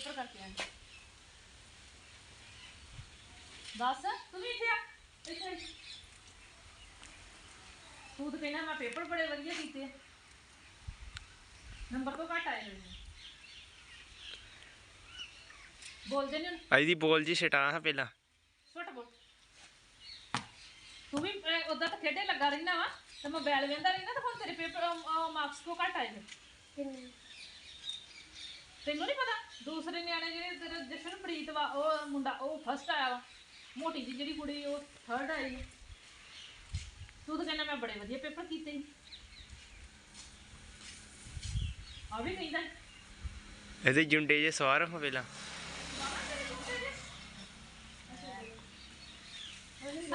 Paper ਕਰਕੇ ਆਏ। ਦੱਸ ਤੂੰ ਵੀ ਇੱਥੇ ਆ ਇੱਥੇ। ਤੂੰ ਤਾਂ ਕਹਿੰਦਾ ਮੈਂ ਪੇਪਰ ਬੜੇ ਵਧੀਆ ਕੀਤੇ ਆ। ਨੰਬਰ ਤੋਂ ਘੱਟ ਆਏ ਮੇਰੇ ਬੋਲਦੇ ਨਹੀਂ ਅੱਜ ਦੀ ਬੋਲ ਜੀ ਛਟਾ ਹਾਂ ਪਹਿਲਾਂ। ਛੋਟਾ ਬੋਲ। ਤੂੰ ਵੀ ਉਦਾਂ ਤਾਂ ਖੇਡੇ ਲੱਗਾ ਰਹਿੰਦਾ ਵਾ ਤੇ ਮੋਬਾਈਲ ਵੇਂਦਾ ਰਹਿੰਦਾ ਤਾਂ ਹੁਣ ਤੇਰੇ ਪੇਪਰ ਮਾਰਕਸ ਕੋ ਘੱਟ ਆਏ ਨੇ। ਤੈਨੂੰ ਨਹੀਂ ਪਤਾ? ਦੂਸਰੇ ਨਿਆਣੇ ਜਿਹੜੇ ਤੇਰੇ ਜਸ਼ਨਪ੍ਰੀਤ ਵਾ ਉਹ ਮੁੰਡਾ ਉਹ ਫਸਟ ਆਇਆ ਵਾ। ਮੋਟੀ ਜੀ ਜਿਹੜੀ ਕੁੜੀ ਉਹ ਥਰਡ ਆਈ। ਤੂੰ ਤਾਂ ਕਹਿੰਦਾ ਮੈਂ ਬੜੇ ਵਧੀਆ ਪੇਪਰ ਕੀਤੇ ਸੀ। ਆ ਵੀ ਕਹਿੰਦਾ। ਇਹਦੇ ਜੁੰਡੇ ਜੇ ਸਵਾਰ ਹੋ ਪਹਿਲਾਂ।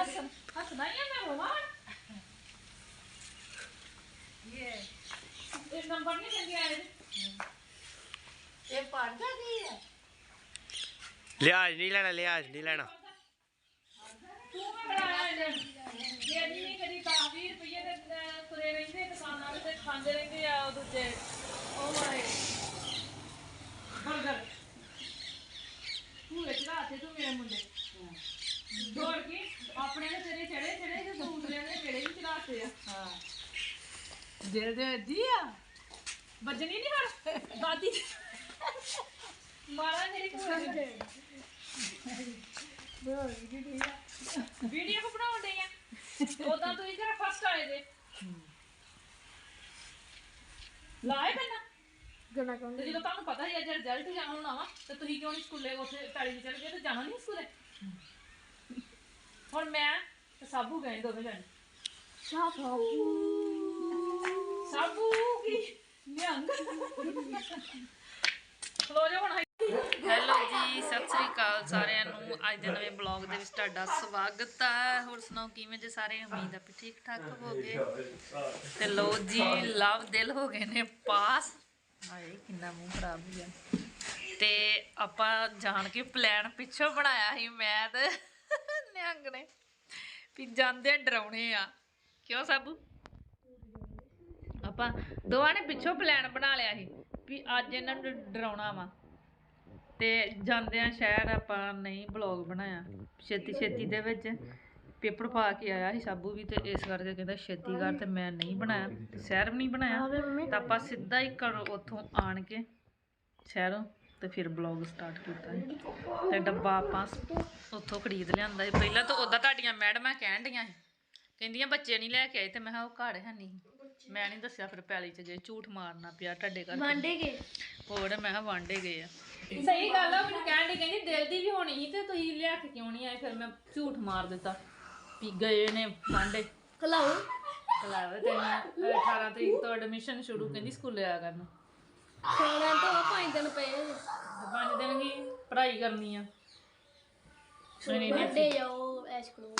ਹੱਸ ਹੱਸਦਾ ਹੀ ਆ ਮੈਂ ਰੋਵਾਂ। ਇਹ ਇਹ ਨੰਬਰ ਨਹੀਂ ਚੰਗੇ ਆਏ ਇਹ ਪੜਦਾ ਕੀ ਹੈ। ਲਿਆਜ ਨਹੀਂ ਲੈਣਾ ਲਿਆਜ ਨਹੀਂ ਲੈਣਾ। ਤੂੰ ਜੇ ਨਹੀਂ ਕਦੀ 10 20 ਰੁਪਏ ਦੇ ਤੁਰੇ ਰਹਿੰਦੇ ਦੁਕਾਨਾਂ ਤੇ ਖਾਂਦੇ ਰਹਿੰਦੇ ਆ ਉਹ ਦੂਜੇ। ਉਹ ਵਾਲੇ ਬਰਗਰ। ਤੂੰ ਇਤਨਾ ਤੇ ਤੂੰ ਮੇਰੇ ਮੁੰਡੇ। ਦੌੜ ਕੇ? ਆਪਣੇ ਦੇ ਤੇਰੇ ਚੜੇ ਚੜੇ ਤੇ ਦੂਸਰਿਆਂ ਦੇ ਕਿਹੜੇ ਵੀ ਚੜਾਤੇ ਆ। ਹਾਂ। ਦਿਲ ਦੇ ਵੱਜੀ ਆ। ਵੱਜਣੀ ਨਹੀਂ ਹਰ ਦਾਦੀ ਵੀਡੀਓ ਕੋ ਬਣਾਉਣ ਦੇ ਆ? ਉਦਾਂ ਤੁਸੀਂ ਜਰਾ ਫਸਟ ਆਏ ਜੇ। ਲਾਏ ਬੰਨਾ ਗਣਾ ਕੌਣ ਤੇ ਜਦੋਂ ਤੁਹਾਨੂੰ ਪਤਾ ਹੀ ਅੱਜ ਰਿਜ਼ਲਟ ਜਾਣਾ ਵਾ ਤੇ ਤੁਸੀਂ ਕਿਉਂ ਨਹੀਂ ਸਕੂਲੇ ਉੱਥੇ ਪੈਲੀ ਚਲ ਗਏ ਤੇ ਜਾਣਾ ਨਹੀਂ ਸਕੂਲੇ? ਹੁਣ ਮੈਂ ਤੇ ਸਾਬੂ ਗਏ ਦੋਵੇਂ ਜਣੇ। ਸਾਫੂ ਸਾਬੂ ਕੀ? ਨਿਹੰਗ। ਖਲੋ ਜਾ ਹੁਣ ਅੱਜ ਦੇ ਨਵੇਂ ਬਲੌਗ ਦੇ ਵਿੱਚ ਤੁਹਾਡਾ ਸਵਾਗਤ ਹੈ ਹੋਰ ਸੁਣਾਓ ਕਿਵੇਂ ਜੇ ਸਾਰੇ? ਉਮੀਦ ਆ ਵੀ ਠੀਕ ਠਾਕ ਹੋਗੇ ਤੇ ਲੋ ਜੀ ਲਵ ਦਿਲ ਹੋ ਗਏ ਨੇ ਪਾਸ। ਹਾਏ ਕਿੰਨਾ ਮੂੰਹ ਖਰਾਬ ਹੋ ਗਿਆ। ਤੇ ਆਪਾਂ ਜਾਣ ਕੇ ਪਲਾਨ ਪਿੱਛੋਂ ਬਣਾਇਆ ਸੀ ਮੈਂ ਤੇ ਨਿਹੰਗ ਨੇ ਵੀ ਜਾਂਦੇ ਡਰਾਉਣੇ ਆ। ਕਿਉਂ ਸਾਬੂ? ਆਪਾਂ ਦੋਵਾਂ ਨੇ ਪਿੱਛੋਂ ਪਲਾਨ ਬਣਾ ਲਿਆ ਸੀ ਵੀ ਅੱਜ ਇਹਨਾਂ ਨੂੰ ਡਰਾਉਣਾ ਵਾ। ਤੇ ਜਾਂਦਿਆਂ ਸ਼ਹਿਰ ਆਪਾਂ ਨਹੀਂ ਬਲੌਗ ਬਣਾਇਆ। ਛੇਤੀ ਛੇਤੀ ਦੇ ਵਿੱਚ ਪੇਪਰ ਪਾ ਕੇ ਆਇਆ ਸੀ ਸਾਬੂ ਵੀ ਤੇ ਇਸ ਕਰਕੇ ਕਹਿੰਦਾ ਛੇਤੀ ਕਰ ਤੇ ਮੈਂ ਨਹੀਂ ਬਣਾਇਆ। ਤੇ ਸ਼ਹਿਰ ਵੀ ਨਹੀਂ ਬਣਾਇਆ। ਤਾਂ ਆਪਾਂ ਸਿੱਧਾ ਹੀ ਘਰੋਂ ਉੱਥੋਂ ਆਣ ਕੇ ਸ਼ਹਿਰੋਂ ਤੇ ਫਿਰ ਬਲੌਗ ਸਟਾਰਟ ਕੀਤਾ। ਤੇ ਡੱਬਾ ਆਪਾਂ ਉੱਥੋਂ ਖਰੀਦ ਲਿਆਂਦਾ ਸੀ। ਪਹਿਲਾਂ ਤਾਂ ਉਦਾਂ ਤੁਹਾਡੀਆਂ ਮੈਡਮਾਂ ਕਹਿਣ ਡੀਆਂ ਸੀ। ਕਹਿੰਦੀਆਂ ਬੱਚੇ ਨਹੀਂ ਲੈ ਕੇ ਆਏ ਤੇ ਮੈਂ ਕਿਹਾ ਉਹ ਘਰ ਹੈ ਨਹੀਂ। ਮੈਂ ਨਹੀਂ ਦੱਸਿਆ ਫਿਰ ਪੈਲੀ ਚ ਗਏ ਝੂਠ ਮਾਰਨਾ ਪਿਆ ਤੁਹਾਡੇ ਘਰ ਵਾਂਡੇ ਹੋਰ ਮੈਂ ਕਿਹਾ ਵਾਂਡੇ ਗਏ ਆ। ਸਹੀ ਗੱਲ ਆ ਮੈਨੂੰ ਕਹਿਣ ਦੀ ਕਹਿੰਦੀ ਦਿਲ ਦੀ ਵੀ ਹੋਣੀ ਸੀ ਤੇ ਤੁਸੀਂ ਲਿਆ ਕੇ ਕਿਉਂ ਨਹੀਂ ਆਏ ਫਿਰ ਮੈਂ ਝੂਠ ਮਾਰ ਦਿੱਤਾ। ਵੀ ਗਏ ਨੇ ਵਾਂਡੇ ਕਲਾਉ ਕਲਾਵੇ ਤੇ ਮੈਂ 18 ਤਰੀਕ ਤੋਂ ਐਡਮਿਸ਼ਨ ਸ਼ੁਰੂ ਕਹਿੰਦੀ ਸਕੂਲੇ ਆ ਕਰਨ। ਸੋਣਾ ਤਾਂ ਪੰਜ ਦਿਨ ਪਏ ਪੰਜ ਦਿਨ ਕੀ ਪੜ੍ਹਾਈ ਕਰਨੀ ਆ। ਨਹੀਂ ਵੱਡੇ ਜਾਓ ਐਸ਼ ਕਰੋ।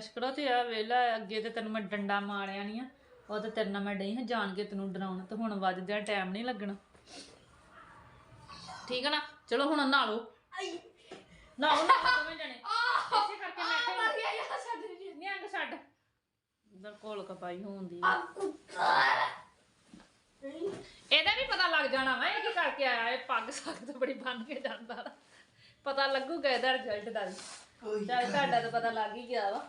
ਸ਼ਕੜਾ ਤੇ ਆ ਵੇਲਾ ਅੱਗੇ ਤੇ ਤੈਨੂੰ ਮੈਂ ਡੰਡਾ ਮਾਰਿਆ ਨਹੀਂ ਆ। ਉਹ ਤੇ ਤੇਰੇ ਨਾਲ ਮੈਂ ਡਈ ਹਾਂ ਜਾਣ ਕੇ ਤੈਨੂੰ ਡਰਾਉਣ ਤੇ ਹੁਣ ਵੱਜਦਿਆਂ ਟਾਈਮ ਨਹੀਂ ਲੱਗਣਾ। ਠੀਕ ਹੈ ਨਾ? ਚਲੋ ਹੁਣ ਨਹਾ ਲਓ। ਨਹਾਓ ਨਾ ਦੋਵੇਂ ਜਣੇ। ਇਸੇ ਕਰਕੇ ਮੈਂ ਕਿਹਾ ਨਿਹੰਗ ਛੱਡ ਇਧਰ ਕੋਲ ਕਪਾਈ ਹੁੰਦੀ ਆ। ਇਹਦਾ ਵੀ ਪਤਾ ਲੱਗ ਜਾਣਾ ਵਾ ਇਹ ਕੀ ਕਰਕੇ ਆਇਆ ਇਹ ਪੱਗ ਸਖਤ ਬੜੀ ਬੰਨ ਕੇ ਜਾਂਦਾ। ਪਤਾ ਲੱਗੂਗਾ ਇਹਦਾ ਰਿਜ਼ਲਟ ਦਾ ਵੀ। ਚੱਲ ਤੁਹਾਡਾ ਤਾਂ ਪਤਾ ਲੱਗ ਹੀ ਗਿਆ ਵਾ।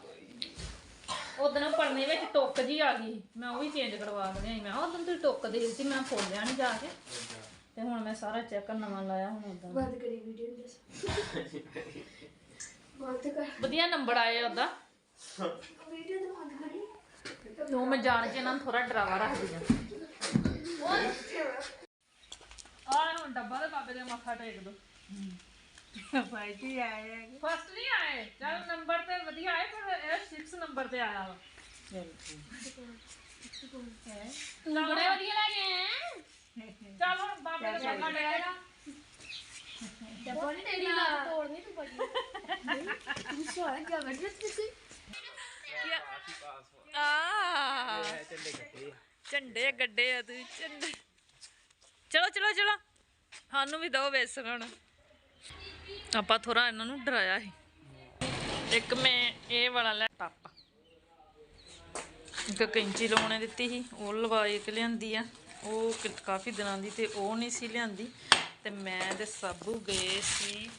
ਉਦੋਂ ਪੜਨੇ ਵਿੱਚ ਟੁੱਕ ਜੀ ਆ ਗਈ। ਮੈਂ ਉਹ ਵੀ ਚੇਂਜ ਕਰਵਾ ਸੀ। ਮੈਂ ਉਦੋਂ ਤੁਸੀਂ ਟੁੱਕ ਦੇ ਸੀ ਮੈਂ ਫੋਲਿਆ ਨਹੀਂ ਜਾ ਕੇ। ਤੇ ਹੁਣ ਮੈਂ ਸਾਰਾ ਚੈੱਕ ਨਵਾਂ ਲਾਇਆ ਹੁਣ ਉਦਾਂ ਬੰਦ ਕਰੀ ਵੀਡੀਓ ਨੂੰ ਦੱਸ। ਬੰਦ ਕਰ। ਵਧੀਆ ਨੰਬਰ ਆਏ ਉਹਦਾ। ਵੀਡੀਓ ਤਾਂ ਬੰਦ ਕਰੀ। ਨੂੰ ਮੈਂ ਜਾਣ ਕੇ ਇਹਨਾਂ ਨੂੰ ਥੋੜਾ ਡਰਾਵਾ ਰੱਖਦੀ ਆ ਆ ਹੁਣ ਡੱਬਾ ਦੇ ਬਾਬੇ ਦੇ ਮੱਥਾ ਟੇਕ ਦੋ। ਭਾਈ ਜੀ ਆਇਆ ਫਸਟ ਨਹੀਂ ਆਏ। ਚਲ ਨੰਬਰ ਤੇ ਵਧੀਆ ਆਏ ਪਰ ਇਹ 6 ਨੰਬਰ ਤੇ ਆਇਆ ਵਾ। ਨੰਬਰੇ ਵਧੀਆ ਲੱਗੇ ਚਲ ਹੁਣ ਬਾਬੇ ਦੇ ਮੱਥਾ ਟੇਕ ਡੱਬਾ ਨਹੀਂ ਤੇਰੀ ਲਾ ਤੋੜਨੀ ਤੂੰ ਬੜੀ। ਤੂੰ ਸਵਾਲ ਕਿਆ ਕਰ ਰਹੀ ਸੀ ਆ। ਝੰਡੇ ਗੱਡੇ ਆ ਤੂੰ ਝੰਡੇ। ਚਲੋ ਚਲੋ ਚਲੋ। ਸਾਨੂੰ ਵੀ ਦੋ ਵੇਸਣ ਹੁਣ। ਆਪਾਂ ਥੋੜਾ ਇਹਨਾਂ ਨੂੰ ਡਰਾਇਆ ਸੀ। ਇੱਕ ਮੈਂ ਇਹ ਵਾਲਾ ਲੈ ਟੱਪ। ਇੱਕ ਕੈਂਚੀ ਲਾਉਣੇ ਦਿੱਤੀ ਸੀ ਉਹ ਲਵਾਈ ਕੇ ਲਿਆਂਦੀ ਆ। ਉਹ ਕਾਫੀ ਦਿਨਾਂ ਦੀ ਤੇ ਉਹ ਨਹੀਂ ਸੀ ਲਿਆਂਦੀ। ਤੇ ਮੈਂ ਤੇ ਸਾਬੂ ਗਏ ਸੀ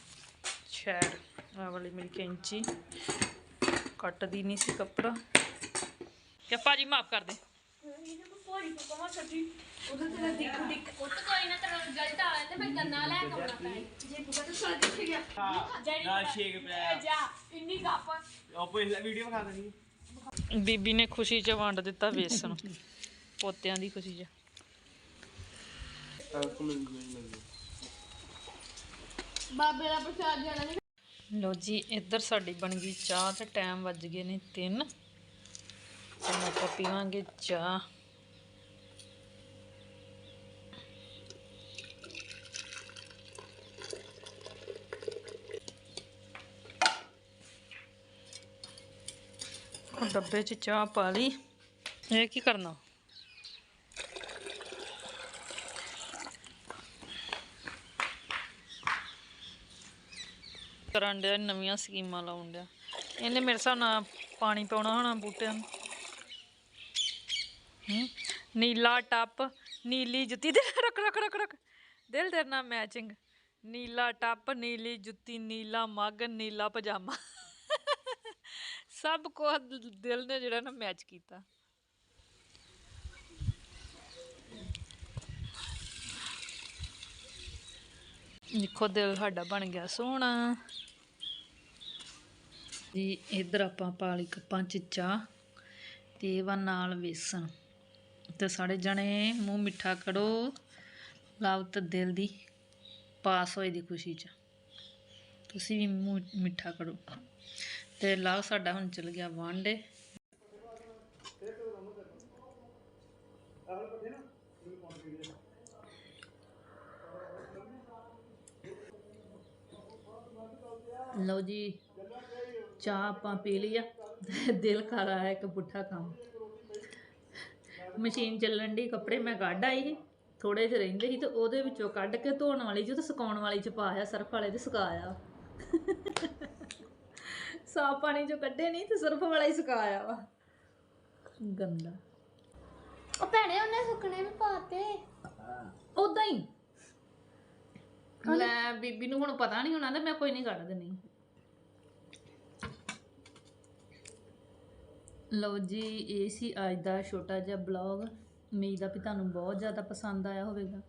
ਸ਼ਹਿਰ ਆਹ ਵਾਲੀ ਮੇਰੀ ਕੈਂਚੀ। ਕੱਟਦੀ ਨਹੀਂ ਸੀ ਕੱਪੜਾ। ਕਿ ਭਾਜੀ ਮਾਫ ਕਰ ਦੇ। ਆ ਬੀਬੀ ਨੇ ਖੁਸ਼ੀ ਚ ਵੰਡ ਦਿੱਤਾ ਵੇਸਣ ਪੋਤਿਆਂ ਦੀ ਖੁਸ਼ੀ ਚ। ਬਾਬੇ ਦਾ ਪ੍ਰਸ਼ਾਦ ਜਾਣਾ ਨਹੀਂ ਲੋ ਜੀ, ਇੱਧਰ ਸਾਡੀ ਬਣ ਗਈ ਚਾਹ ਤੇ ਟਾਈਮ ਵੱਜ ਗਏ ਨੇ 3 ਤੇ ਆਪਾਂ ਪੀਵਾਂਗੇ ਚਾਹ। ਡੱਬੇ 'ਚ ਚਾਹ ਪਾ ਲਈ। ਇਹ ਕੀ ਕਰਨਾ? ਕਰਨ ਡਿਆ, ਨਵੀਆਂ ਸਕੀਮਾਂ ਲਾਉਣ ਡਿਆ। ਇਹਨੇ ਮੇਰੇ ਹਿਸਾਬ ਨਾਲ ਪਾਣੀ ਪਾਉਣਾ ਹੋਣਾ ਬੂਟਿਆਂ ਨੂੰ। ਹੂੰ, ਨੀਲਾ ਟੱਪ, ਨੀਲੀ ਜੁੱਤੀ। ਦੇ ਰਕ ਰਕ ਰਕ ਰਕ ਦਿਲ ਤੇਰੇ ਨਾਲ ਮੈਚਿੰਗ ਨੀਲਾ ਟੱਪ, ਨੀਲੀ ਜੁੱਤੀ, ਨੀਲਾ ਮੱਗ, ਨੀਲਾ ਪਜਾਮਾ। ਸਭ ਕੁਝ ਦਿਲ ਨੇ ਜਿਹੜਾ ਨਾ ਮੈਚ ਕੀਤਾ। ਦੇਖੋ ਦਿਲ ਸਾਡਾ ਬਣ ਗਿਆ ਸੋਹਣਾ। ਜੀ, ਇਧਰ ਆਪਾਂ ਪਾ ਲਈ ਕੱਪਾਂ ਚ ਚਾਹ ਤੇ ਵਾ ਨਾਲ ਵੇਸਣ। ਤੇ ਸਾਰੇ ਜਣੇ ਮੂੰਹ ਮਿੱਠਾ ਕਰੋ ਲਵ ਤੇ ਦਿਲ ਦੀ ਪਾਸ ਹੋਏ ਦੀ ਖੁਸ਼ੀ ਚ। ਤੁਸੀਂ ਵੀ ਮੂੰਹ ਮਿੱਠਾ ਕਰੋ। ਤੇ ਲਵ ਸਾਡਾ ਹੁਣ ਚਲ ਗਿਆ ਵਾਂਡੇ। ਲਓ ਜੀ ਚਾਹ ਆਪਾਂ ਪੀ ਲਈ ਆ। ਦਿਲ ਕਰ ਆਇਆ ਇੱਕ ਪੁੱਠਾ ਕੰਮ। ਮਸ਼ੀਨ ਚੱਲਣ ਦੀ ਕੱਪੜੇ ਮੈਂ ਕੱਢ ਆਈ ਸੀ। ਥੋੜੇ ਜਿਹੇ ਰਹਿੰਦੇ ਸੀ ਤੇ ਉਹਦੇ ਵਿੱਚੋਂ ਕੱਢ ਕੇ ਧੋਣ ਵਾਲੀ ਚ ਤੇ ਸੁਕਾਉਣ ਵਾਲੀ ਚ ਪਾਇਆ ਸਰਫ ਵਾਲੇ ਤੇ ਸੁਕਾਇਆ। ਸਾਫ਼ ਪਾਣੀ ਚੋਂ ਕੱਢੇ ਨਹੀਂ ਤੇ ਸਰਫ ਵਾਲਾ ਹੀ ਸੁਕਾਇਆ ਵਾ। ਗੰਦਾ। ਉਹ ਭੈਣੇ ਉਹਨੇ ਸੁੱਕਣੇ ਵੀ ਪਾਤੇ। ਉਦਾਂ ਹੀ। ਲੈ ਬੀਬੀ ਨੂੰ ਹੁਣ ਪਤਾ ਨਹੀਂ ਹੋਣਾ ਤੇ ਮੈਂ ਕੋਈ ਨਹੀਂ ਕੱਢ ਦੇਣੀ ਲਓ ਜੀ, ਇਹ ਸੀ ਅੱਜ ਦਾ ਛੋਟਾ ਜਿਹਾ ਬਲੌਗ ਉਮੀਦ ਆ ਵੀ ਤੁਹਾਨੂੰ ਬਹੁਤ ਜ਼ਿਆਦਾ ਪਸੰਦ ਆਇਆ ਹੋਵੇਗਾ।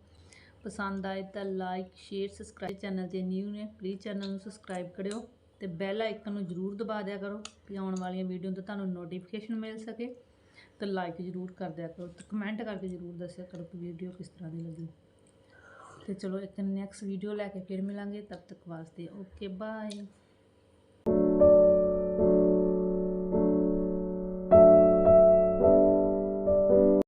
ਪਸੰਦ ਆਏ ਤਾਂ ਲਾਈਕ ਸ਼ੇਅਰ ਸਬਸਕ੍ਰਾਈਬ ਚੈਨਲ ਤੇ ਨਿਊ ਨੇ ਪਲੀਜ਼ ਚੈਨਲ ਨੂੰ ਸਬਸਕ੍ਰਾਈਬ ਕਰਿਓ ਤੇ ਬੈਲ ਆਈਕਨ ਨੂੰ ਜਰੂਰ ਦਬਾ ਦਿਆ ਕਰੋ ਵੀ ਆਉਣ ਵਾਲੀਆਂ ਵੀਡੀਓ ਤੋਂ ਤੁਹਾਨੂੰ ਨੋਟੀਫਿਕੇਸ਼ਨ ਮਿਲ ਸਕੇ। ਤੇ ਲਾਈਕ ਜਰੂਰ ਕਰ ਦਿਆ ਕਰੋ ਤੇ ਕਮੈਂਟ ਕਰਕੇ ਜਰੂਰ ਦੱਸਿਆ ਕਰੋ ਕਿ ਵੀਡੀਓ ਕਿਸ ਤਰ੍ਹਾਂ ਦੀ ਲੱਗੀ। ਤੇ ਚਲੋ ਇੱਕ ਨੈਕਸਟ ਵੀਡੀਓ ਲੈ ਕੇ ਫਿਰ ਮਿਲਾਂਗੇ। ਤਬ ਤੱਕ ਵਾਸਤੇ ਓਕੇ ਬਾਏ